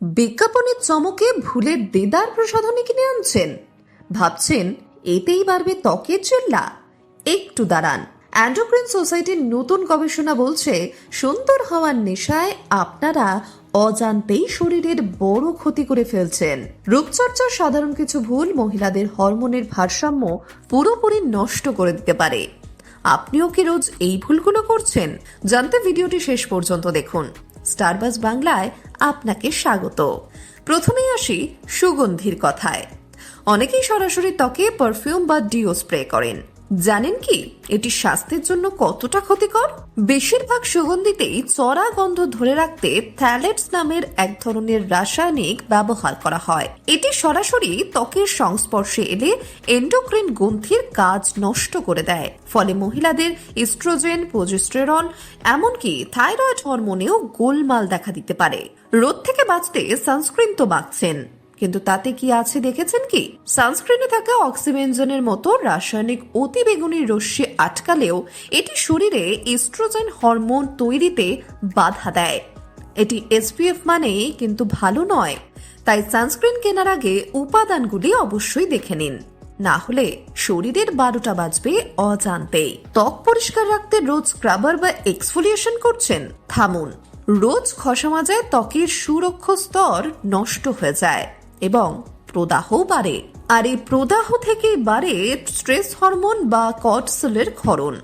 বিজ্ঞাপনের চমকে ভুলের দেদার প্রসাধনী কিনে আনছেন। ভাবছেন, এতেই বাড়বে ত্বকের জেল্লা একটু দাঁড়ান। অ্যান্ডোক্রিন সোসাইটির নতুন গবেষণা বলছে, সুন্দর হওয়ার নেশায় আপনারা অজান্তেই শরীরের বড় ক্ষতি করে ফেলছেন। রূপচর্চার সাধারণ কিছু ভুল মহিলাদের হরমোনের ভারসাম্য পুরোপুরি নষ্ট করে দিতে পারে। আপনিও কি রোজ এই ভুলগুলো করছেন? জানতে ভিডিওটি শেষ পর্যন্ত দেখুন। স্টারবাস বাংলায় আপনাকে স্বাগত। প্রথমেই আসি সুগন্ধির কথায়। অনেকেই সরাসরি ত্বকে পারফিউম বা ডিও স্প্রে করেন। জানেন কি? এটি স্বাস্থ্যের জন্য কতটা ক্ষতিকর? বেশিরভাগ সুগন্ধিতেই চড়া গন্ধ ধরে রাখতে থ্যালেটস নামের এক ধরনের রাসায়নিক ব্যবহার করা হয়। এটি সরাসরি ত্বকের সংস্পর্শে এলে এন্ডোক্রিন গ্রন্থির কাজ নষ্ট করে দেয়। ফলে মহিলাদের ইস্ট্রোজেন, প্রোজেস্টেরন, এমনকি থাইরয়েড হরমোনেও গোলমাল দেখা দিতে পারে। রোদ থেকে বাঁচতে সানস্ক্রিন তো মাখছেন কিন্তু তাতে কি আছে দেখেছেন কি? সানস্ক্রিনে থাকা অক্সিবেঞ্জনের মতো রাসায়নিক অতিবেগুনি রশ্মি আটকালেও এটি শরীরে ইস্ট্রোজেন হরমোন তৈরিতে বাধা দেয়। এটি এসপিএফ মানে কিন্তু ভালো নয়। তাই সানস্ক্রিন কেনার আগে উপাদানগুলি অবশ্যই দেখে নিন। না হলে শরীরের বারোটা বাজবে অজান্তেই ত্বক পরিষ্কার রাখতে রোজ স্ক্রাবার বা এক্সফোলিয়েশন করছেন? থামুন। রোজ ঘষা মাজায় ত্বকের সুরক্ষ স্তর নষ্ট হয়ে যায়। এবং প্রদাহও বাড়ে। আর এই প্রদাহ থেকেই বাড়ে স্ট্রেস হরমোন বা কর্টিসলের ক্ষরণ।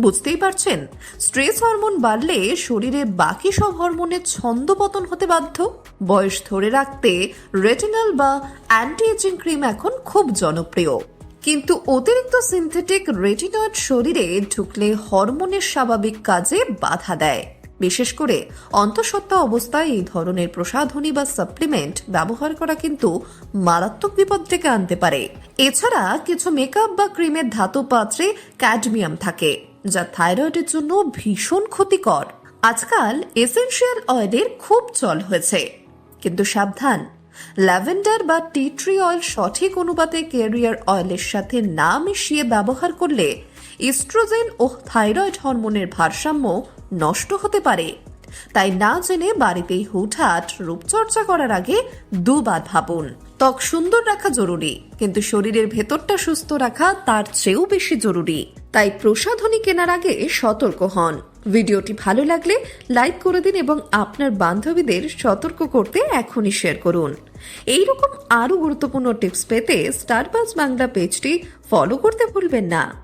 বুঝতেই পারছেন? স্ট্রেস হরমোন বাড়লে শরীরে বাকি সব হরমোনের ছন্দ পতন হতে বাধ্য। বয়স ধরে রাখতে রেটিনাল বা অ্যান্টি এজিং ক্রিম এখন খুব জনপ্রিয়। কিন্তু অতিরিক্ত সিনথেটিক রেটিনয়েড শরীরে ঢুকলে হরমোনের স্বাভাবিক কাজে বাধা দেয়। বিশেষ করে অন্তঃসত্ত্বা অবস্থায় এই ধরনের প্রসাধনী বা সাপ্লিমেন্ট ব্যবহার করা কিন্তু মারাত্মক বিপদ ডেকে আনতে পারে। এছাড়া কিছু মেকআপ বা ক্রিমের ধাতু পাত্রে ক্যাডমিয়াম থাকে, যা থাইরয়েডের জন্য ভীষণ ক্ষতিকর। আজকাল এসেনশিয়াল অয়েলের খুব চল হয়েছে। কিন্তু সাবধান, ল্যাভেন্ডার বা টি ট্রি অয়েল সঠিক অনুপাতে ক্যারিয়ার অয়েলের সাথে না মিশিয়ে ব্যবহার করলে ইস্ট্রোজেন ও থাইরয়েড হরমোনের ভারসাম্য নষ্ট হতে পারে। তাই না জেনে বাড়িতেই হুটহাট রূপচর্চা করার আগে দুবার ভাবুন, ত্বক সুন্দর রাখা জরুরি, কিন্তু শরীরের ভেতরটা সুস্থ রাখা তার চেয়েও বেশি জরুরি। তাই প্রসাধনী কেনার আগে সতর্ক হন। ভিডিওটি ভালো লাগলে লাইক করে দিন এবং আপনার বান্ধবীদের সতর্ক করতে এখনই শেয়ার করুন। এইরকম আরও গুরুত্বপূর্ণ টিপস পেতে স্টারবাস বাংলা পেজটি ফলো করতে ভুলবেন না।